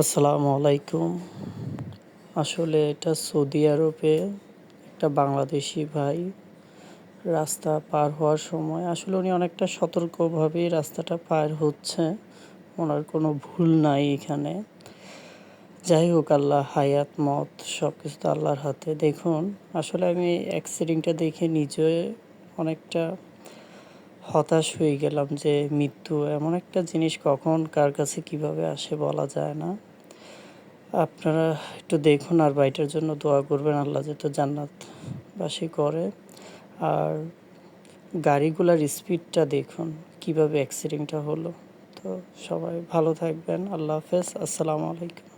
আসসালামু আলাইকুম। আসলে এটা সৌদি আরবে একটা বাংলাদেশি ভাই রাস্তা পার হওয়ার সময় আসলে উনি অনেকটা সতর্কভাবেই রাস্তাটা পার হচ্ছে। ওনার কোনো ভুল নাই এখানে। যাই হোক, আল্লাহ হায়াত, মত সব কিছু তো আল্লাহর হাতে। দেখুন, আসলে আমি অ্যাক্সিডেন্টটা দেখে নিজে অনেকটা হতাশ হয়ে গেলাম যে মৃত্যু এমন একটা জিনিস কখন কার কাছে কীভাবে আসে বলা যায় না। আপনারা একটু দেখুন আর বাইটার জন্য দোয়া করবেন, আল্লাহ যে যেহেতু জান্নাতবাসী করে। আর গাড়িগুলার স্পিডটা দেখুন, কীভাবে অ্যাক্সিডেন্টটা হলো। তো সবাই ভালো থাকবেন, আল্লাহ হাফেজ, আসসালামু আলাইকুম।